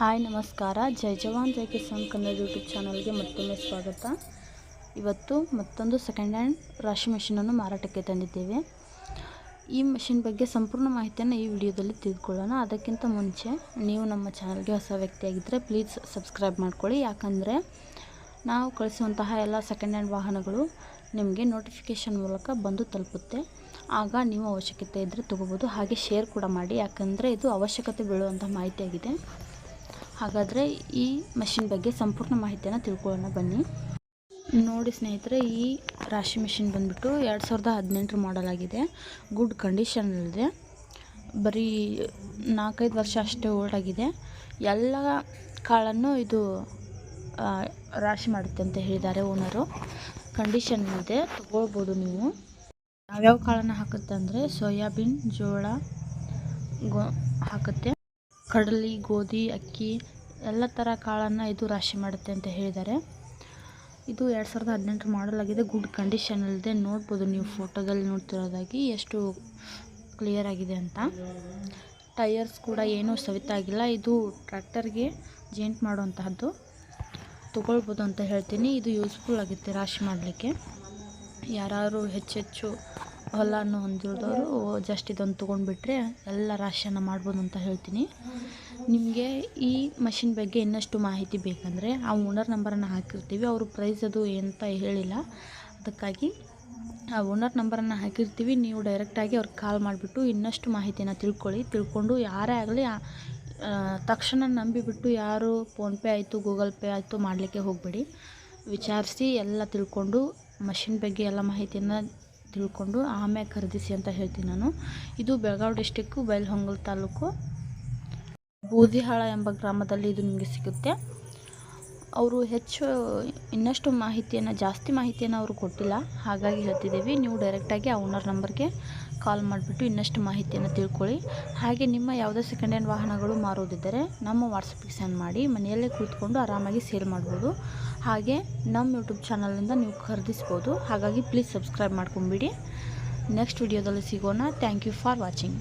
Hi, ನಮಸ್ಕಾರ. ಜೈ ಜವಾನ್, ಜೈ ಕಿಸಾನ್ ಕನ್ನಡ ಯೂಟ್ಯೂಬ್ ಚಾನಲ್ಗೆ ಮತ್ತೊಮ್ಮೆ ಸ್ವಾಗತ. ಇವತ್ತು ಮತ್ತೊಂದು ಸೆಕೆಂಡ್ ಹ್ಯಾಂಡ್ ರಾಶಿ ಮೆಷಿನನ್ನು ಮಾರಾಟಕ್ಕೆ ತಂದಿದ್ದೇವೆ. ಈ ಮೆಷಿನ್ ಬಗ್ಗೆ ಸಂಪೂರ್ಣ ಮಾಹಿತಿಯನ್ನು ಈ ವಿಡಿಯೋದಲ್ಲಿ ತಿಳ್ಕೊಳ್ಳೋಣ ಅದಕ್ಕಿಂತ ಮುಂಚೆ ನೀವು ನಮ್ಮ ಚಾನಲ್ಗೆ ಹೊಸ ವ್ಯಕ್ತಿಯಾಗಿದ್ದರೆ ಪ್ಲೀಸ್ ಸಬ್ಸ್ಕ್ರೈಬ್ ಮಾಡ್ಕೊಳ್ಳಿ. ಯಾಕಂದರೆ ನಾವು ಕಳಿಸುವಂತಹ ಎಲ್ಲ ಸೆಕೆಂಡ್ ಹ್ಯಾಂಡ್ ವಾಹನಗಳು ನಿಮಗೆ ನೋಟಿಫಿಕೇಷನ್ ಮೂಲಕ ಬಂದು ತಲುಪುತ್ತೆ. ಆಗ ನೀವು ಅವಶ್ಯಕತೆ ಇದ್ದರೆ ತೊಗೋಬೋದು. ಹಾಗೆ ಶೇರ್ ಕೂಡ ಮಾಡಿ. ಯಾಕಂದರೆ ಇದು ಅವಶ್ಯಕತೆ ಬೀಳುವಂಥ ಮಾಹಿತಿಯಾಗಿದೆ. ಹಾಗಾದರೆ ಈ ಮಷಿನ್ ಬಗ್ಗೆ ಸಂಪೂರ್ಣ ಮಾಹಿತಿಯನ್ನು ತಿಳ್ಕೊಳ್ಳೋಣ, ಬನ್ನಿ. ನೋಡಿ ಸ್ನೇಹಿತರೆ, ಈ ರಾಶಿ ಮಿಷಿನ್ ಬಂದುಬಿಟ್ಟು ಎರಡು ಸಾವಿರದ ಹದಿನೆಂಟರ ಮಾಡೆಲ್ ಆಗಿದೆ. ಗುಡ್ ಕಂಡೀಷನಲ್ಲಿದೆ ಬರೀ ನಾಲ್ಕೈದು ವರ್ಷ ಅಷ್ಟೇ ಓಲ್ಡ್ ಆಗಿದೆ. ಎಲ್ಲ ಕಾಳನ್ನು ಇದು ರಾಶಿ ಮಾಡುತ್ತೆ ಅಂತ ಹೇಳಿದ್ದಾರೆ ಓನರು ಕಂಡೀಷನ್ ಇದೆ. ತೊಗೊಳ್ಬೋದು ನೀವು. ಯಾವ್ಯಾವ ಕಾಳನ್ನು ಹಾಕುತ್ತೆ ಅಂದರೆ ಸೋಯಾಬೀನ್, ಜೋಳ ಗೋ, ಹಾಕುತ್ತೆ. ಕಡಲೆ, ಗೋಧಿ, ಅಕ್ಕಿ ಎಲ್ಲ ಥರ ಕಾಳನ್ನು ಇದು ರಾಶಿ ಮಾಡುತ್ತೆ ಅಂತ ಹೇಳಿದ್ದಾರೆ. ಇದು ಎರಡು ಸಾವಿರದ ಹದಿನೆಂಟು ಮಾಡಲ್ ಆಗಿದೆ. ಗುಡ್ ಕಂಡೀಷನಲ್ಲಿದೆ ನೋಡ್ಬೋದು ನೀವು ಫೋಟೋದಲ್ಲಿ ನೋಡ್ತಿರೋದಾಗಿ ಎಷ್ಟು ಕ್ಲಿಯರ್ ಆಗಿದೆ ಅಂತ. ಟೈರ್ಸ್ ಕೂಡ ಏನೂ ಸವಿತಾಗಿಲ್ಲ. ಇದು ಟ್ರ್ಯಾಕ್ಟರ್ಗೆ ಜೇಂಟ್ ಮಾಡುವಂತಹದ್ದು. ತೊಗೊಳ್ಬೋದು ಅಂತ ಹೇಳ್ತೀನಿ. ಇದು ಯೂಸ್ಫುಲ್ ಆಗುತ್ತೆ ರಾಶಿ ಮಾಡಲಿಕ್ಕೆ. ಯಾರು ಹೆಚ್ಚೆಚ್ಚು ಹೊಲವನ್ನು ಹೊಂದಿರೋದವರು ಜಸ್ಟ್ ಇದನ್ನು ತೊಗೊಂಡ್ಬಿಟ್ರೆ ಎಲ್ಲ ರಾಶಿಯನ್ನು ಮಾಡ್ಬೋದು ಅಂತ ಹೇಳ್ತೀನಿ. ನಿಮಗೆ ಈ ಮಷಿನ್ ಬಗ್ಗೆ ಇನ್ನಷ್ಟು ಮಾಹಿತಿ ಬೇಕಂದರೆ ಆ ಓನರ್ ನಂಬರನ್ನು ಹಾಕಿರ್ತೀವಿ. ಅವರು ಪ್ರೈಸ್ ಅದು ಅಂತ ಹೇಳಿಲ್ಲ. ಅದಕ್ಕಾಗಿ ಆ ಓನರ್ ನಂಬರನ್ನು ಹಾಕಿರ್ತೀವಿ. ನೀವು ಡೈರೆಕ್ಟಾಗಿ ಅವ್ರಿಗೆ ಕಾಲ್ ಮಾಡಿಬಿಟ್ಟು ಇನ್ನಷ್ಟು ಮಾಹಿತಿನ ತಿಳ್ಕೊಳ್ಳಿ. ತಿಳ್ಕೊಂಡು ಯಾರೇ ಆಗಲಿ ತಕ್ಷಣ ನಂಬಿಬಿಟ್ಟು ಯಾರು ಫೋನ್ಪೇ ಆಯಿತು ಗೂಗಲ್ ಪೇ ಆಯಿತು ಮಾಡಲಿಕ್ಕೆ ಹೋಗಬೇಡಿ. ವಿಚಾರಿಸಿ ಎಲ್ಲ ತಿಳ್ಕೊಂಡು ಮಷಿನ್ ಬಗ್ಗೆ ಎಲ್ಲ ಮಾಹಿತಿಯನ್ನು ತಿಳ್ಕೊಂಡು ಆಮೇಲೆ ಖರೀದಿಸಿ ಅಂತ ಹೇಳ್ತೀನಿ ನಾನು. ಇದು ಬೆಳಗಾವಿ ಡಿಸ್ಟಿಕ್ಕು ಬೈಲಹೊಂಗಲ ತಾಲೂಕು. ಬೂದಿಹಾಳ ಎಂಬ ಗ್ರಾಮದಲ್ಲಿ ಇದು ನಿಮಗೆ ಸಿಗುತ್ತೆ. ಅವರು ಹೆಚ್ಚು ಇನ್ನಷ್ಟು ಮಾಹಿತಿಯನ್ನು, ಜಾಸ್ತಿ ಮಾಹಿತಿಯನ್ನು ಅವರು ಕೊಟ್ಟಿಲ್ಲ. ಹಾಗಾಗಿ ಹೇಳ್ತಿದ್ದೀವಿ, ನೀವು ಡೈರೆಕ್ಟಾಗಿ ಆ ಓನರ್ ನಂಬರ್ಗೆ ಕಾಲ್ ಮಾಡಿಬಿಟ್ಟು ಇನ್ನಷ್ಟು ಮಾಹಿತಿಯನ್ನು ತಿಳ್ಕೊಳ್ಳಿ. ಹಾಗೆ ನಿಮ್ಮ ಯಾವುದೇ ಸೆಕೆಂಡ್ ಹ್ಯಾಂಡ್ ವಾಹನಗಳು ಮಾರೋದಿದ್ದರೆ ನಮ್ಮ ವಾಟ್ಸಪ್ಗೆ ಸೆಂಡ್ ಮಾಡಿ, ಮನೆಯಲ್ಲೇ ಕೂತ್ಕೊಂಡು ಆರಾಮಾಗಿ ಸೇಲ್ ಮಾಡ್ಬೋದು. ಹಾಗೆ ನಮ್ಮ ಯೂಟ್ಯೂಬ್ ಚಾನಲಿಂದ ನೀವು ಖರೀದಿಸ್ಬೋದು. ಹಾಗಾಗಿ ಪ್ಲೀಸ್ ಸಬ್ಸ್ಕ್ರೈಬ್ ಮಾಡ್ಕೊಂಬಿಡಿ ನೆಕ್ಸ್ಟ್ ವಿಡಿಯೋದಲ್ಲಿ ಸಿಗೋಣ. Thank you for watching